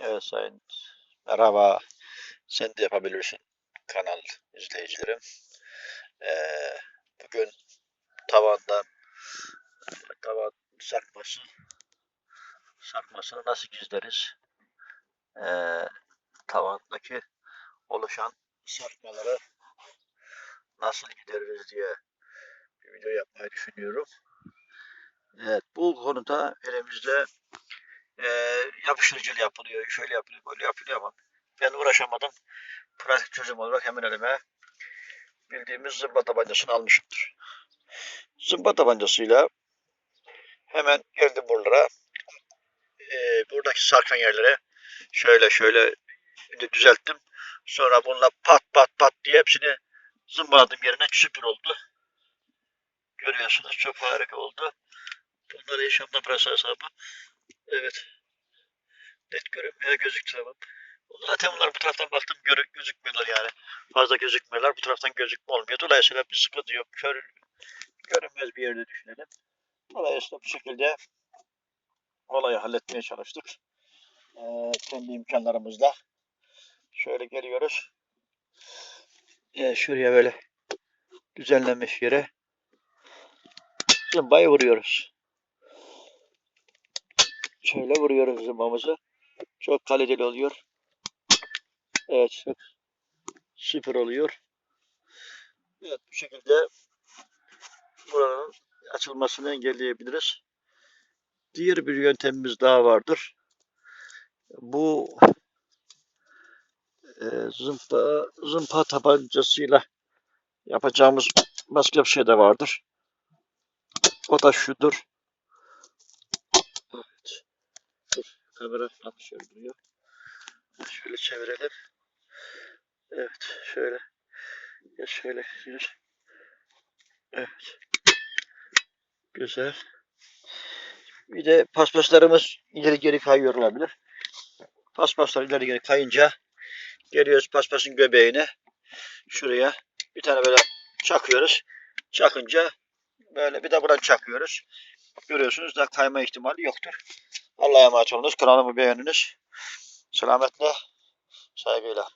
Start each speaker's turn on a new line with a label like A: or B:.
A: Evet sayın merhaba. Sen de yapabilirsin kanal izleyicilerim. Ee, bugün tavandan tavan sarkması sarkmasını nasıl gizleriz? Ee, tavandaki oluşan sarkmaları nasıl gideririz diye bir video yapmayı düşünüyorum. Evet bu konuda elimizde e, yapıştırıcıyla yapılıyor, şöyle yapılıyor, böyle yapılıyor ama ben uğraşamadım. Pratik çözüm olarak hemen elime bildiğimiz zımba tabancasını almışımdır. Zımba tabancasıyla hemen geldim buralara. E, buradaki sarkan yerlere şöyle şöyle düzelttim. Sonra bununla pat pat pat diye hepsini zımbaladım yerine süpür oldu. Görüyorsunuz çok harika oldu. Bunlar yaşamda pırasa hesabı. Evet. Net görünmüyor gözüktü tamam. Zaten bunlar bu taraftan baktım göre, gözükmüyorlar yani. Fazla gözükmüyorlar. Bu taraftan gözükme olmuyor. Dolayısıyla bir sıkıntı yok. Kör, görünmez bir yerde düşünelim. Dolayısıyla bu şekilde olayı halletmeye çalıştık. Ee, kendi imkanlarımızla. Şöyle geliyoruz. Ee, şuraya böyle düzenlenmiş yere zımbayı vuruyoruz. Şöyle vuruyoruz zımbamızı. Çok kaliteli oluyor. Evet. çok Süper oluyor. Evet bu şekilde buranın açılmasını engelleyebiliriz. Diğer bir yöntemimiz daha vardır. Bu e, zımpa, zımpa tabancasıyla yapacağımız başka bir şey de vardır. O da şudur. Evet. Dur, kamera yanlış duruyor. Şöyle çevirelim. Evet, şöyle. Ya şöyle. Evet. Güzel. Bir de paspaslarımız ileri geri kayıyor olabilir. Paspaslar ileri geri kayınca geliyoruz paspasın göbeğine. Şuraya bir tane böyle çakıyoruz. Çakınca böyle bir de buradan çakıyoruz. Görüyorsunuz da kayma ihtimali yoktur. Allah'a emanet olunuz. Kanalımı beğeniniz. Selametle, saygıyla.